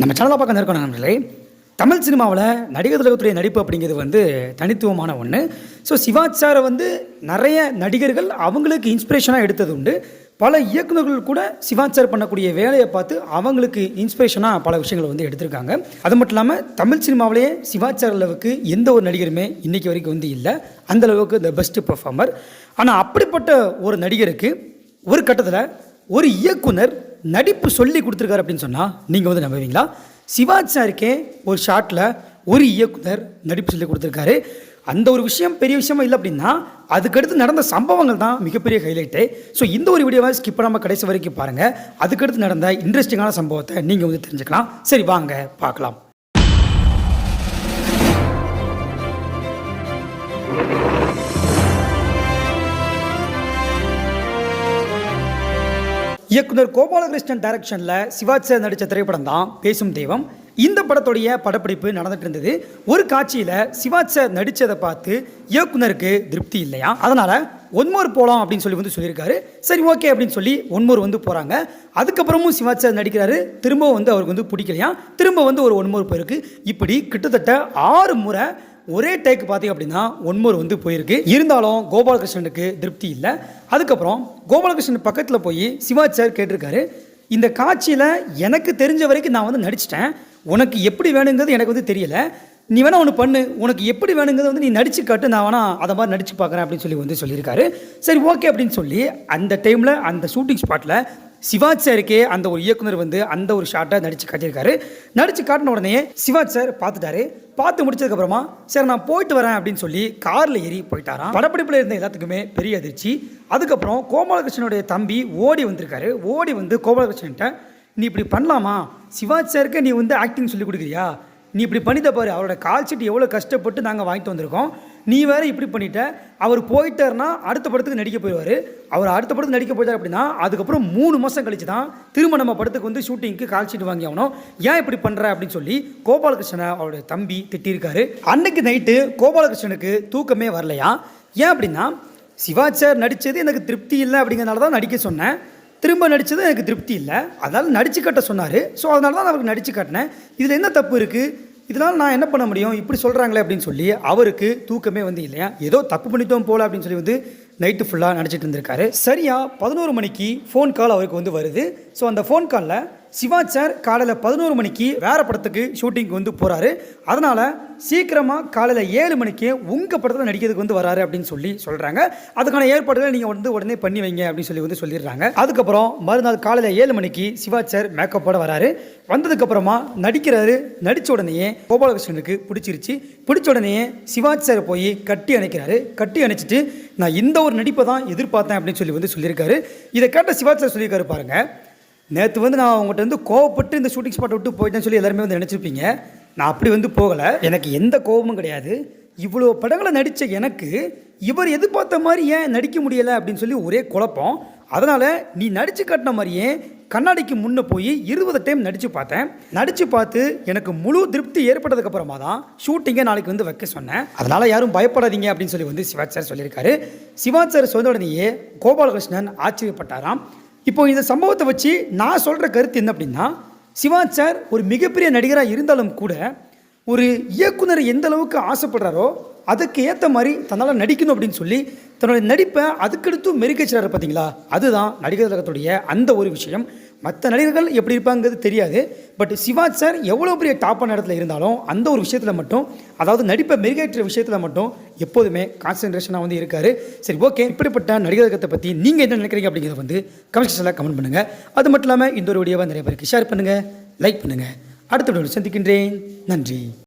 நம்ம சேனலை பார்க்க இருக்கோம் நண்பர்களே தமிழ் சினிமாவில் நடிகர் திலகத்துடைய நடிப்பு அப்படிங்கிறது வந்து தனித்துவமான ஒன்று ஸோ சிவாஜ் சாரை வந்து நிறைய நடிகர்கள் அவங்களுக்கு இன்ஸ்பிரேஷனாக எடுத்தது உண்டு. பல இயக்குநர்கள் கூட சிவாஜ் சார் பண்ணக்கூடிய வேலையை பார்த்து அவங்களுக்கு இன்ஸ்பிரேஷனாக பல விஷயங்களை வந்து எடுத்திருக்காங்க. அது மட்டும் இல்லாமல் தமிழ் சினிமாவிலேயே சிவாஜ் சார் அளவுக்கு எந்த ஒரு நடிகருமே இன்றைக்கி வரைக்கும் வந்து இல்லை. அந்தளவுக்கு த பெஸ்ட் பெர்ஃபார்மர் ஆனால் அப்படிப்பட்ட ஒரு நடிகருக்கு ஒரு கட்டத்தில் ஒரு இயக்குனர் நடிப்பு சொல்லி கொடுத்துருக்காரு அப்படின்னு சொன்னால் நீங்கள் வந்து நம்புவீங்களா? சிவாச்சாருக்கே ஒரு ஷாட்டில் ஒரு இயக்குனர் நடிப்பு சொல்லி கொடுத்துருக்காரு. அந்த ஒரு விஷயம் பெரிய விஷயமா இல்லை அப்படின்னா அதுக்கடுத்து நடந்த சம்பவங்கள் தான் மிகப்பெரிய ஹைலைட்டு ஸோ இந்த ஒரு வீடியோவை ஸ்கிப் பண்ணாமல் கடைசி வரைக்கும் பாருங்கள் அதுக்கடுத்து நடந்த இன்ட்ரெஸ்டிங்கான சம்பவத்தை நீங்கள் வந்து தெரிஞ்சுக்கலாம். சரி வாங்க பார்க்கலாம். இயக்குனர் கோபாலகிருஷ்ணன் டைரக்ஷனில் சிவாஜி நடித்த திரைப்படம் தான் பேசும் தெய்வம். இந்த படத்துடைய படப்பிடிப்பு நடந்துட்டு இருந்தது ஒரு காட்சியில் சிவாஜி சார் நடித்ததை பார்த்து இயக்குனருக்கு திருப்தி இல்லையா? அதனால் ஒன்மோர் போகலாம் அப்படின்னு சொல்லி வந்து சொல்லியிருக்காரு. சரி ஓகே அப்படின்னு சொல்லி ஒன்மோர் வந்து போகிறாங்க அதுக்கப்புறமும் சிவாஜி சார் நடிக்கிறாரு. திரும்ப வந்து அவருக்கு வந்து பிடிக்கலையா? திரும்ப வந்து ஒரு ஒன்மோர் போயிருக்கு இப்படி கிட்டத்தட்ட ஆறு முறை ஒரே டேக் பார்த்தீங்க அப்படின்னா ஒன்மூர் வந்து போயிருக்கு. இருந்தாலும் கோபாலகிருஷ்ணனுக்கு திருப்தி இல்லை. அதுக்கப்புறம் கோபாலகிருஷ்ணன் பக்கத்தில் போய் சிவாச்சார் கேட்டிருக்காரு. இந்த காட்சியில் எனக்கு தெரிஞ்ச வரைக்கும் நான் வந்து நடிச்சிட்டேன். உனக்கு எப்படி வேணுங்கிறது எனக்கு வந்து தெரியல. நீ வேணா ஒன்று பண்ணு. உனக்கு எப்படி வேணுங்கிறது வந்து நீ நடிச்சு காட்டு. நான் வேணா அதை மாதிரி நடிச்சு பார்க்குறேன் அப்படின்னு சொல்லி வந்து சொல்லியிருக்காரு. சரி ஓகே அப்படின்னு சொல்லி அந்த டைமில் அந்த ஷூட்டிங் ஸ்பாட்டில் சிவாஜ் சாருக்கே அந்த ஒரு இயக்குனர் வந்து அந்த ஒரு ஷாட்டை நடித்து காட்டியிருக்காரு. நடித்து காட்டின உடனே சிவாஜ் சார் பார்த்துட்டாரு. பார்த்து முடிச்சதுக்கப்புறமா சரி நான் போயிட்டு வரேன் அப்படின்னு சொல்லி காரில் ஏறி போயிட்டாராம். படப்பிடிப்பில் இருந்த எல்லாத்துக்குமே பெரிய அதிர்ச்சி. அதுக்கப்புறம் கோபாலகிருஷ்ணனுடைய தம்பி ஓடி வந்திருக்காரு. ஓடி வந்து கோபாலகிருஷ்ணன்ட்ட நீ இப்படி பண்ணலாமா? சிவாஜ் சாருக்கு நீ வந்து ஆக்டிங் சொல்லி கொடுக்குறியா? நீ இப்படி பண்ணிட்ட பாரு அவரோட கால் எவ்வளோ கஷ்டப்பட்டு நாங்கள் வாங்கிட்டு வந்திருக்கோம். நீ வேறு இப்படி பண்ணிட்ட. அவர் போயிட்டாருன்னா அடுத்த படத்துக்கு நடிக்க போயிடுவார். அவர் அடுத்த படத்துக்கு நடிக்க போயிட்டார் அப்படின்னா அதுக்கப்புறம் மூணு மாதம் கழிச்சு தான் திரும்ப நம்ம படத்துக்கு வந்து ஷூட்டிங்க்கு கால் ஷீட் வாங்கி ஆகணும். ஏன் இப்படி பண்ணுற அப்படின்னு சொல்லி கோபாலகிருஷ்ணனை அவருடைய தம்பி திட்டியிருக்காரு. அன்னைக்கு நைட்டு கோபாலகிருஷ்ணனுக்கு தூக்கமே வரலையா? ஏன் அப்படின்னா சிவாச்சார் நடித்தது எனக்கு திருப்தி இல்லை அப்படிங்கிறனால தான் நடிக்க சொன்னேன். திரும்ப நடித்தது எனக்கு திருப்தி இல்லை. அதனால் நடிச்சு காட்ட சொன்னார். ஸோ அதனால தான் நான் அவருக்கு நடிச்சு காட்டினேன். இதில் என்ன தப்பு இருக்குது இதனால் நான் என்ன பண்ண முடியும்? இப்படி சொல்கிறாங்களே அப்படின்னு சொல்லி அவருக்கு தூக்கமே வந்து இல்லையா? ஏதோ தப்பு பண்ணிட்டோம் போல அப்படின்னு சொல்லி வந்து நைட்டு ஃபுல்லாக நடிச்சிட்டு இருந்திருக்காரு. சரியாக பதினோரு மணிக்கு ஃபோன் கால் அவருக்கு வந்து வருது. ஸோ அந்த ஃபோன் காலில் சிவாஜ் சார் காலையில் பதினோரு மணிக்கு வேறு படத்துக்கு ஷூட்டிங்க்கு வந்து போகிறாரு அதனால் சீக்கிரமாக காலையில் ஏழு மணிக்கு உங்கள் படத்தில் நடிக்கிறதுக்கு வந்து வராரு அப்படின்னு சொல்லி சொல்கிறாங்க அதுக்கான ஏற்பாடுகளை நீங்கள் வந்து உடனே பண்ணி வைங்க அப்படின்னு சொல்லி வந்து சொல்லிடுறாங்க. அதுக்கப்புறம் மறுநாள் காலையில் ஏழு மணிக்கு சிவாஜ் சார் மேக்கப்போட வராரு. வந்ததுக்கப்புறமா நடிக்கிறாரு. நடித்த உடனேயே கோபாலகிருஷ்ணனுக்கு பிடிச்சிருச்சு. பிடிச்ச உடனேயே சிவாஜ் சார் போய் கட்டி அணைக்கிறாரு. கட்டி அணைச்சிட்டு நான் இந்த ஒரு நடிப்பை தான் எதிர்பார்த்தேன் அப்படின்னு சொல்லி வந்து சொல்லியிருக்காரு. இதை கேட்ட சிவாஜி சார் சொல்லியிருக்காரு பாருங்கள் நேற்று வந்து நான் அவங்ககிட்ட வந்து கோவப்பட்டு இந்த ஷூட்டிங் ஸ்பாட்டை விட்டு போயிட்டேன்னு சொல்லி எல்லாருமே வந்து நினச்சிருப்பீங்க. நான் அப்படி வந்து போகலை. எனக்கு எந்த கோபமும் கிடையாது. இவ்வளோ படங்களை நடித்த எனக்கு இவர் எதிர்பார்த்த மாதிரி ஏன் நடிக்க முடியலை அப்படின்னு சொல்லி ஒரே குழப்பம். அதனால் நீ நடித்து காட்டின மாதிரியே கண்ணாடிக்கு முன்னே போய் இருபது டைம் நடித்து பார்த்தேன். நடித்து பார்த்து எனக்கு முழு திருப்தி ஏற்பட்டதுக்கப்புறமா தான் ஷூட்டிங்கை நாளைக்கு வந்து வைக்க சொன்னேன். அதனால் யாரும் பயப்படாதீங்க அப்படின்னு சொல்லி வந்து சிவாஜ் சார் சொல்லியிருக்காரு. சிவாஜ் சார் சொன்ன உடனேயே கோபாலகிருஷ்ணன் ஆச்சரியப்பட்டாராம். இப்போ இந்த சம்பவத்தை வச்சு நான் சொல்கிற கருத்து என்ன அப்படின்னா சிவாஜ் சார் ஒரு மிகப்பெரிய நடிகராக இருந்தாலும் கூட ஒரு இயக்குனர் எந்த அளவுக்கு ஆசைப்படுறாரோ அதுக்கு ஏற்ற மாதிரி தன்னால் நடிக்கணும் அப்படின்னு சொல்லி தன்னுடைய நடிப்பை அதுக்கடுத்து மெருகேச்சுறாரு பார்த்தீங்களா? அதுதான் நடிகர் திலகத்துடைய அந்த ஒரு விஷயம். மற்ற நடிகர்கள் எப்படி இருப்பாங்கிறது தெரியாது. பட் சிவாஜ் சார் எவ்வளோ பெரிய டாப்பான இடத்துல இருந்தாலும் அந்த ஒரு விஷயத்தில் மட்டும் அதாவது நடிப்பை மெருகேற்ற விஷயத்தில் மட்டும் எப்போதுமே கான்சன்ட்ரேஷனாக வந்து இருக்கார். சரி ஓகே. இப்படிப்பட்ட நடிகர்கத்தை பற்றி நீங்கள் என்ன நினைக்கிறீங்க அப்படிங்கிறத வந்து கமெண்ட் செக்ஷனில் கமெண்ட் பண்ணுங்கள் அது மட்டும் இல்லாமல் இந்த ஒரு வீடியோவை நிறைய பேருக்கு ஷேர் பண்ணுங்கள் லைக் பண்ணுங்கள் அடுத்த வீடியோ சந்திக்கின்றேன். நன்றி.